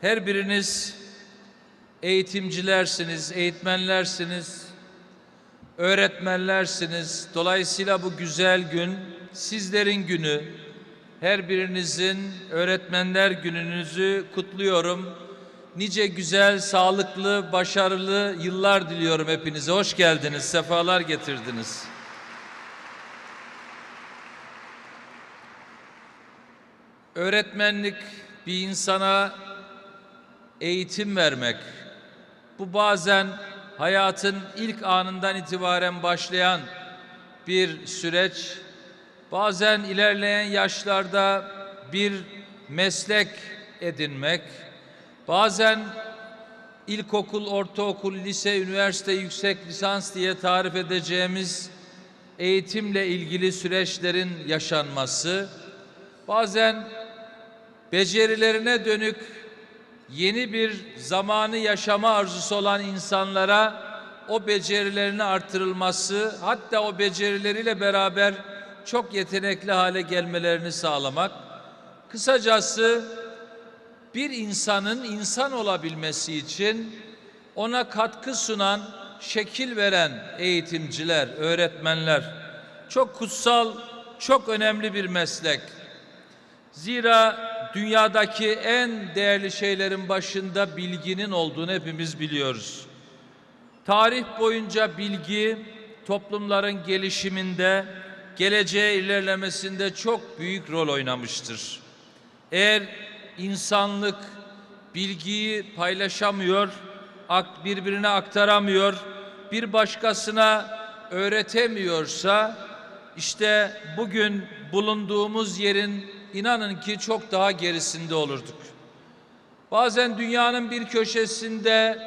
Her biriniz eğitimcilersiniz, eğitmenlersiniz, öğretmenlersiniz. Dolayısıyla bu güzel gün sizlerin günü. Her birinizin öğretmenler gününüzü kutluyorum. Nice güzel, sağlıklı, başarılı yıllar diliyorum hepinize. Hoş geldiniz, sefalar getirdiniz. Öğretmenlik bir insana eğitim vermek. Bu bazen hayatın ilk anından itibaren başlayan bir süreç. Bazen ilerleyen yaşlarda bir meslek edinmek. Bazen ilkokul, ortaokul, lise, üniversite, yüksek lisans diye tarif edeceğimiz eğitimle ilgili süreçlerin yaşanması. Bazen becerilerine dönük yeni bir zamanı yaşama arzusu olan insanlara o becerilerini artırılması, hatta o becerileriyle beraber çok yetenekli hale gelmelerini sağlamak. Kısacası bir insanın insan olabilmesi için ona katkı sunan, şekil veren eğitimciler, öğretmenler çok kutsal, çok önemli bir meslek. Zira dünyadaki en değerli şeylerin başında bilginin olduğunu hepimiz biliyoruz. Tarih boyunca bilgi toplumların gelişiminde, geleceğe ilerlemesinde çok büyük rol oynamıştır. Eğer insanlık bilgiyi paylaşamıyor, birbirine aktaramıyor, bir başkasına öğretemiyorsa işte bugün bulunduğumuz yerin inanın ki çok daha gerisinde olurduk. Bazen dünyanın bir köşesinde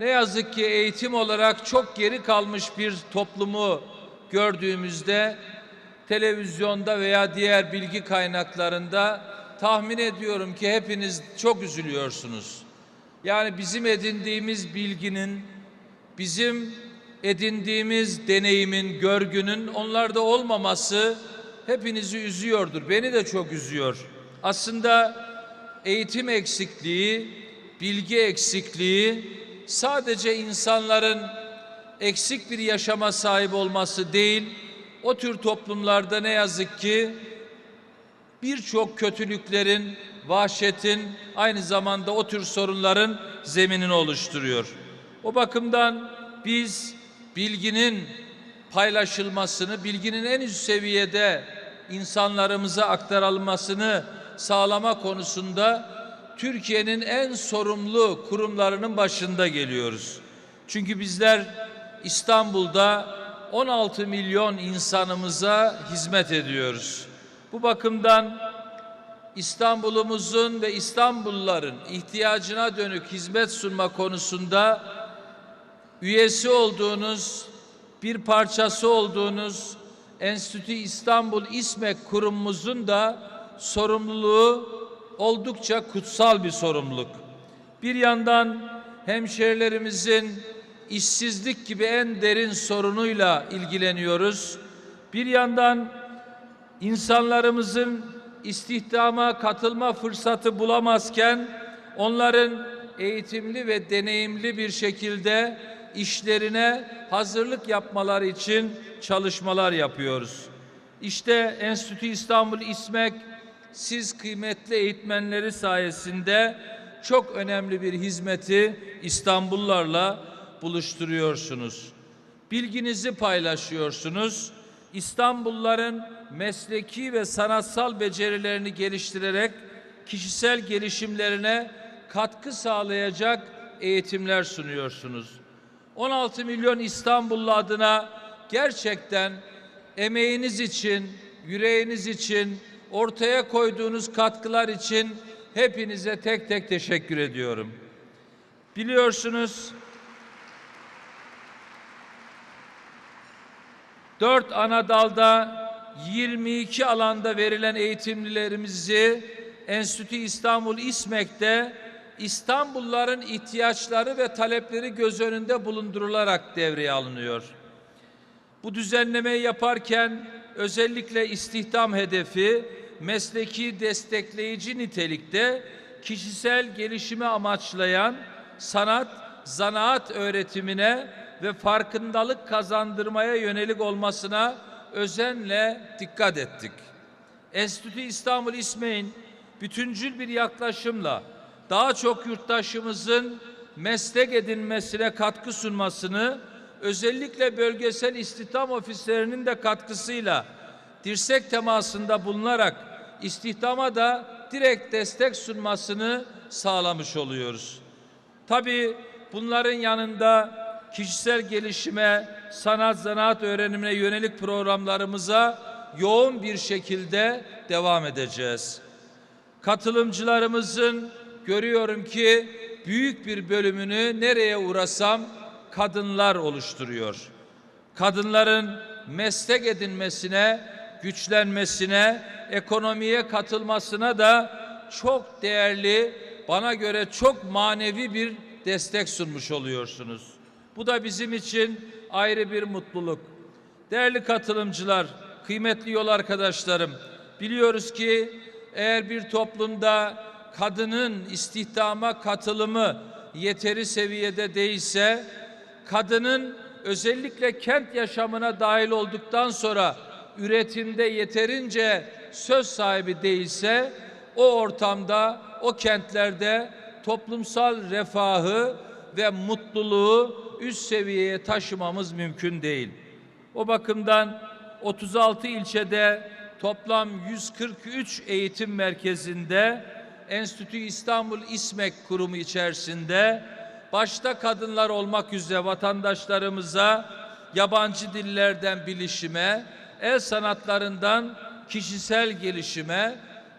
ne yazık ki eğitim olarak çok geri kalmış bir toplumu gördüğümüzde televizyonda veya diğer bilgi kaynaklarında tahmin ediyorum ki hepiniz çok üzülüyorsunuz. Yani bizim edindiğimiz bilginin, bizim edindiğimiz deneyimin, görgünün onlarda olmaması hepinizi üzüyordur. Beni de çok üzüyor. Aslında eğitim eksikliği, bilgi eksikliği sadece insanların eksik bir yaşama sahip olması değil, o tür toplumlarda ne yazık ki birçok kötülüklerin, vahşetin aynı zamanda o tür sorunların zeminini oluşturuyor. O bakımdan biz bilginin paylaşılmasını, bilginin en üst seviyede insanlarımıza aktarılmasını sağlama konusunda Türkiye'nin en sorumlu kurumlarının başında geliyoruz. Çünkü bizler İstanbul'da 16 milyon insanımıza hizmet ediyoruz. Bu bakımdan İstanbul'umuzun ve İstanbulluların ihtiyacına dönük hizmet sunma konusunda üyesi olduğunuz, bir parçası olduğunuz Enstitü İstanbul İSMEK kurumumuzun da sorumluluğu oldukça kutsal bir sorumluluk. Bir yandan hemşerilerimizin işsizlik gibi en derin sorunuyla ilgileniyoruz. Bir yandan insanlarımızın istihdama katılma fırsatı bulamazken onların eğitimli ve deneyimli bir şekilde işlerine hazırlık yapmaları için çalışmalar yapıyoruz. İşte Enstitü İstanbul İSMEK siz kıymetli eğitmenleri sayesinde çok önemli bir hizmeti İstanbullularla buluşturuyorsunuz. Bilginizi paylaşıyorsunuz. İstanbulluların mesleki ve sanatsal becerilerini geliştirerek kişisel gelişimlerine katkı sağlayacak eğitimler sunuyorsunuz. 16 milyon İstanbullu adına gerçekten emeğiniz için, yüreğiniz için, ortaya koyduğunuz katkılar için hepinize tek tek teşekkür ediyorum. Biliyorsunuz dört ana dalda 22 alanda verilen eğitimlilerimizi Enstitü İstanbul İSMEK'te İstanbulluların ihtiyaçları ve talepleri göz önünde bulundurularak devreye alınıyor. Bu düzenlemeyi yaparken özellikle istihdam hedefi mesleki destekleyici nitelikte kişisel gelişimi amaçlayan sanat, zanaat öğretimine ve farkındalık kazandırmaya yönelik olmasına özenle dikkat ettik. Enstitü İstanbul İsmail bütüncül bir yaklaşımla daha çok yurttaşımızın meslek edinmesine katkı sunmasını özellikle bölgesel istihdam ofislerinin de katkısıyla dirsek temasında bulunarak istihdama da direkt destek sunmasını sağlamış oluyoruz. Tabii bunların yanında kişisel gelişime, sanat zanaat öğrenimine yönelik programlarımıza yoğun bir şekilde devam edeceğiz. Katılımcılarımızın görüyorum ki büyük bir bölümünü nereye uğrasam kadınlar oluşturuyor. Kadınların meslek edinmesine, güçlenmesine, ekonomiye katılmasına da çok değerli, bana göre çok manevi bir destek sunmuş oluyorsunuz. Bu da bizim için ayrı bir mutluluk. Değerli katılımcılar, kıymetli yol arkadaşlarım, biliyoruz ki eğer bir toplumda kadının istihdama katılımı yeteri seviyede değilse, kadının özellikle kent yaşamına dahil olduktan sonra üretimde yeterince söz sahibi değilse, o ortamda, o kentlerde toplumsal refahı ve mutluluğu üst seviyeye taşımamız mümkün değil. O bakımdan 36 ilçede toplam 143 eğitim merkezinde Enstitü İstanbul İSMEK kurumu içerisinde başta kadınlar olmak üzere vatandaşlarımıza yabancı dillerden bilişime, el sanatlarından kişisel gelişime,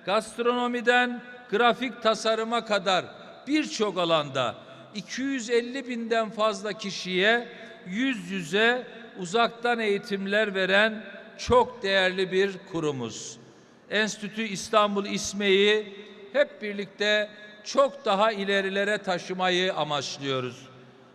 gastronomiden grafik tasarıma kadar birçok alanda 250 binden fazla kişiye yüz yüze uzaktan eğitimler veren çok değerli bir kurumuz. Enstitü İstanbul İSME'yi hep birlikte çok daha ilerilere taşımayı amaçlıyoruz.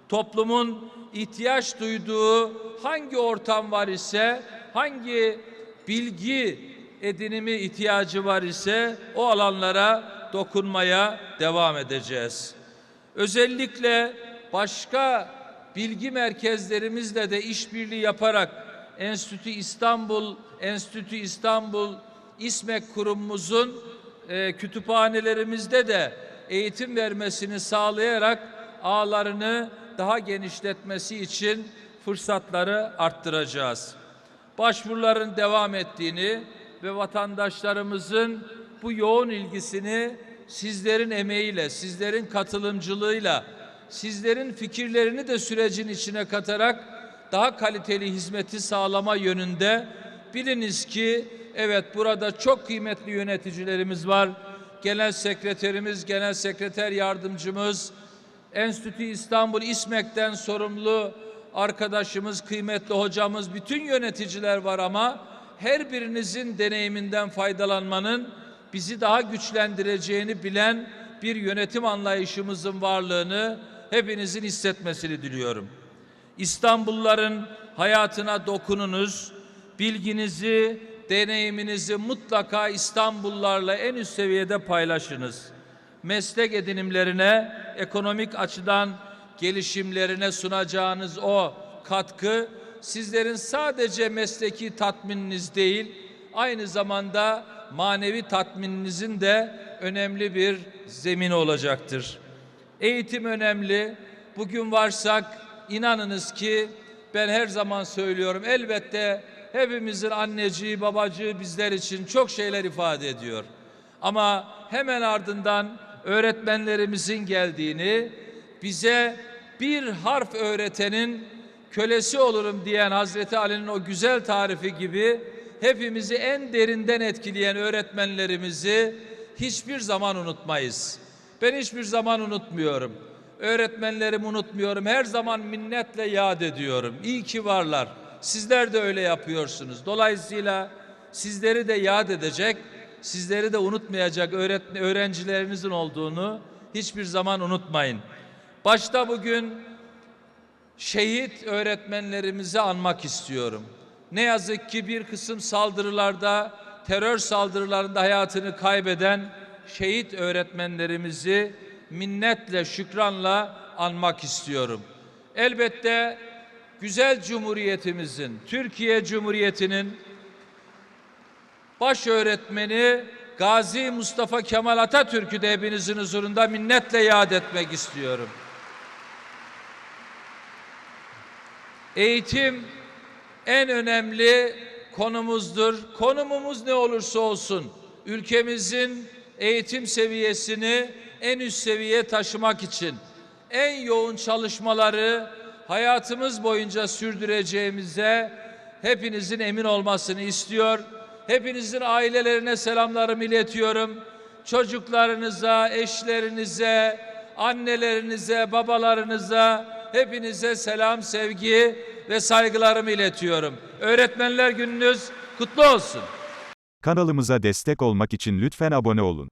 Toplumun ihtiyaç duyduğu hangi ortam var ise, hangi bilgi edinimi ihtiyacı var ise o alanlara dokunmaya devam edeceğiz. Özellikle başka bilgi merkezlerimizle de işbirliği yaparak Enstitü İstanbul, Enstitü İstanbul İSMEK kurumumuzun e, kütüphanelerimizde de eğitim vermesini sağlayarak ağlarını daha genişletmesi için fırsatları arttıracağız. Başvuruların devam ettiğini ve vatandaşlarımızın bu yoğun ilgisini sizlerin emeğiyle, sizlerin katılımcılığıyla, sizlerin fikirlerini de sürecin içine katarak daha kaliteli hizmeti sağlama yönünde biliniz ki evet burada çok kıymetli yöneticilerimiz var. Genel sekreterimiz, genel sekreter yardımcımız, Enstitü İstanbul İSMEK'ten sorumlu arkadaşımız, kıymetli hocamız, bütün yöneticiler var ama her birinizin deneyiminden faydalanmanın bizi daha güçlendireceğini bilen bir yönetim anlayışımızın varlığını hepinizin hissetmesini diliyorum. İstanbulluların hayatına dokununuz, bilginizi, deneyiminizi mutlaka İstanbullularla en üst seviyede paylaşınız. Meslek edinimlerine, ekonomik açıdan gelişimlerine sunacağınız o katkı sizlerin sadece mesleki tatmininiz değil, aynı zamanda manevi tatmininizin de önemli bir zemini olacaktır. Eğitim önemli. Bugün varsak inanınız ki ben her zaman söylüyorum elbette hepimizin anneciği babacığı bizler için çok şeyler ifade ediyor. Ama hemen ardından öğretmenlerimizin geldiğini bize bir harf öğretenin kölesi olurum diyen Hazreti Ali'nin o güzel tarifi gibi hepimizi en derinden etkileyen öğretmenlerimizi hiçbir zaman unutmayız. Ben hiçbir zaman unutmuyorum. Öğretmenlerimi unutmuyorum. Her zaman minnetle yad ediyorum. İyi ki varlar. Sizler de öyle yapıyorsunuz. Dolayısıyla sizleri de yad edecek, sizleri de unutmayacak öğrencilerinizin olduğunu hiçbir zaman unutmayın. Başta bugün şehit öğretmenlerimizi anmak istiyorum. Ne yazık ki bir kısım saldırılarda, terör saldırılarında hayatını kaybeden şehit öğretmenlerimizi minnetle, şükranla anmak istiyorum. Elbette güzel cumhuriyetimizin, Türkiye Cumhuriyeti'nin baş öğretmeni Gazi Mustafa Kemal Atatürk'ü de hepinizin huzurunda minnetle yad etmek istiyorum. Eğitim en önemli konumuzdur. Konumumuz ne olursa olsun ülkemizin eğitim seviyesini en üst seviyeye taşımak için en yoğun çalışmaları hayatımız boyunca sürdüreceğimize hepinizin emin olmasını istiyor. Hepinizin ailelerine selamlarımı iletiyorum. Çocuklarınıza, eşlerinize, annelerinize, babalarınıza hepinize selam, sevgi ve saygılarımı iletiyorum. Öğretmenler gününüz kutlu olsun. Kanalımıza destek olmak için lütfen abone olun.